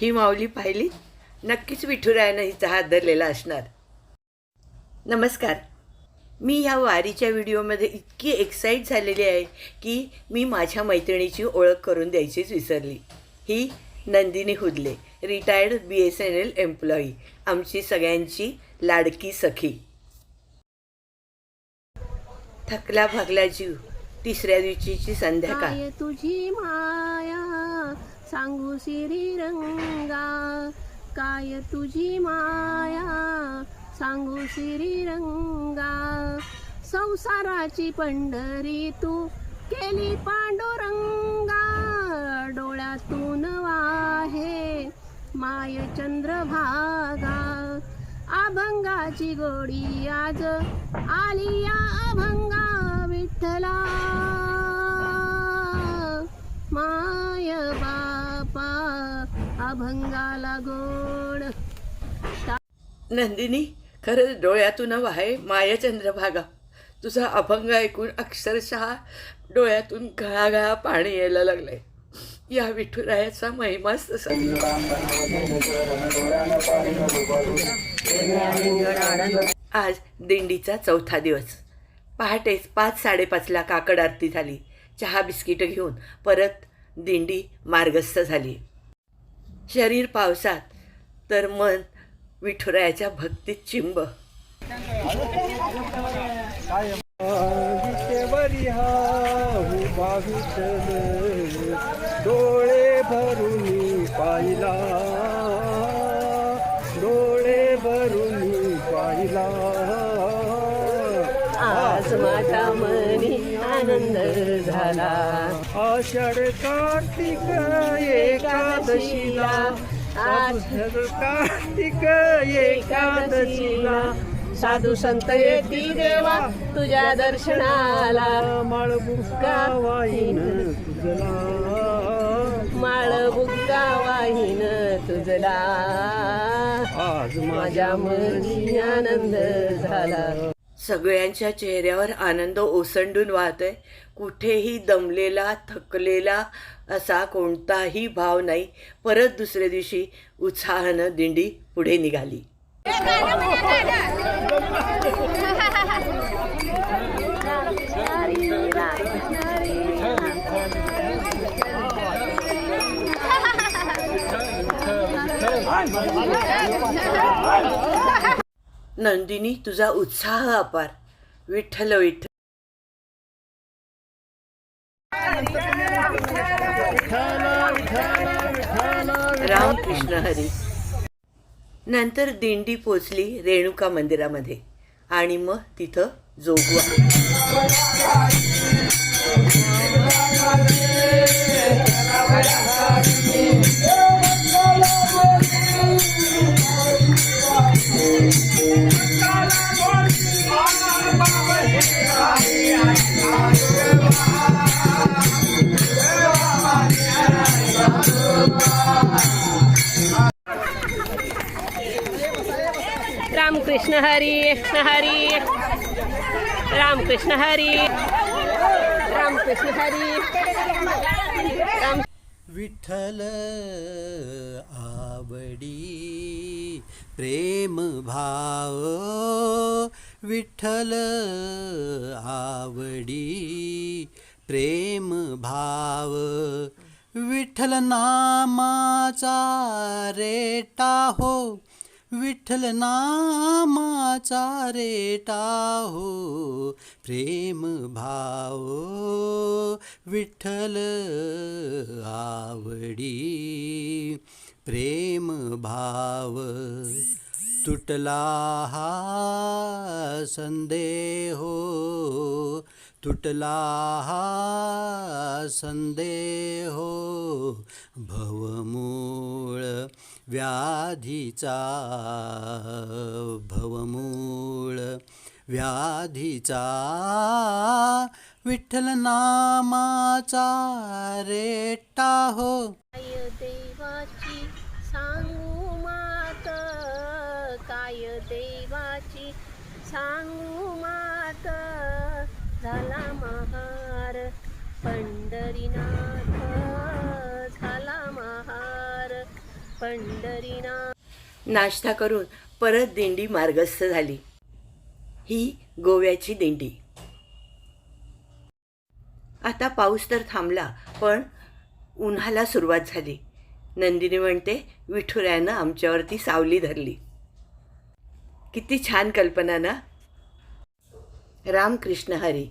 ही माऊली पाहिली. नक्कीच विठुरायानं हिचा हात धरलेला असणार. नमस्कार. मी ह्या वारीच्या व्हिडिओमध्ये इतकी एक्साईट झालेली आहे की मी माझ्या मैत्रिणीची ओळख करून द्यायचीच विसरली. ही Nandini Hudle retired B S N L employee आमची सगळ्यांची लाडकी सखी. थकला भागला जीव तिसऱ्या दिवशीची संध्याकाळ. तुझी माया? सांगू सिरी रंगा काय तुझी माया? सांगू सिरी रंगा संसाराची पंढरी तू केली पांडुरंगा. डोळ्यातून वाहे माय चंद्रभागा. अभंगाची गोडी आज आली या अभंगा विठ्ठला. भंगाला गोड. नंदिनी खरंच डोळ्यातून वाहे मायाचंद्र भागा. तुझा अभंग ऐकून अक्षरशः डोळ्यातून घळाघळा पाणी यायला लागलंय. या विठुरायाचा महिमाच तसा. आज दिंडीचा चौथा दिवस. पहाटेच पाच साडेपाचला काकड आरती झाली. चहा बिस्किटं घेऊन परत दिंडी मार्गस्थ झाली. शरीर पावसात तर मन विठुरायाच्या भक्तीत चिंब. डोळे भरून पाहिला. डोळे भरून पाहिला. आज माझ्या मनी आनंद झाला आषाढ कार्तिक एकादशीला आषाढ कार्तिक एकादशीला। साधू संत येती देवा तुझ्या दर्शनाला। माळबुका वाईन तुझला। माळ बुक्का वाहीन तुझला। आज माझ्या मनी आनंद झाला। सगळ्यांच्या चेहऱ्यावर आनंद ओसंडून वाहतोय कुठेही दमलेला थकलेला असा कोणताही भाव नाही परत दुसऱ्या दिवशी उत्साहानं दिंडी पुढे निघाली नंदिनी तुझा उत्साह अपार. विठ्ठल विठ्ठल. रामकृष्ण हरी. नंतर दिंडी पोचली रेणुका मंदिरामध्ये आणि मग तिथं जोगवा. रामकृष्ण हरी कृष्ण हरी. रामकृष्ण हरी. रामकृष्ण हरी. राम विठ्ठल आवडी प्रेम भाव. विठ्ठल आवडी प्रेम भाव. विठ्ठल नामाचा रेटा हो. विठ्ठल नामाचा रेटा हो प्रेम भाव हो, विठ्ठल आवडी प्रेम भाव. तुटला हा संदेहो हो, तुटला हा संदेहो हो, भवमूळ व्याधीचा भवमूळ. व्याधीचा विठ्ठल नामाचा रेटा हो. काय देवाची सांगू मात? काय देवाची सांगू मात? झाला महार पंढरीना पंढरीना. नाश्ता करून परत दिंडी मार्गस्थ झाली. ही गोव्याची दिंडी. आता पाऊस तर थांबला पण उन्हाला सुरुवात झाली. नंदिनी म्हणते विठुऱ्यानं आमच्यावरती सावली धरली. किती छान कल्पना ना? रामकृष्ण हरी.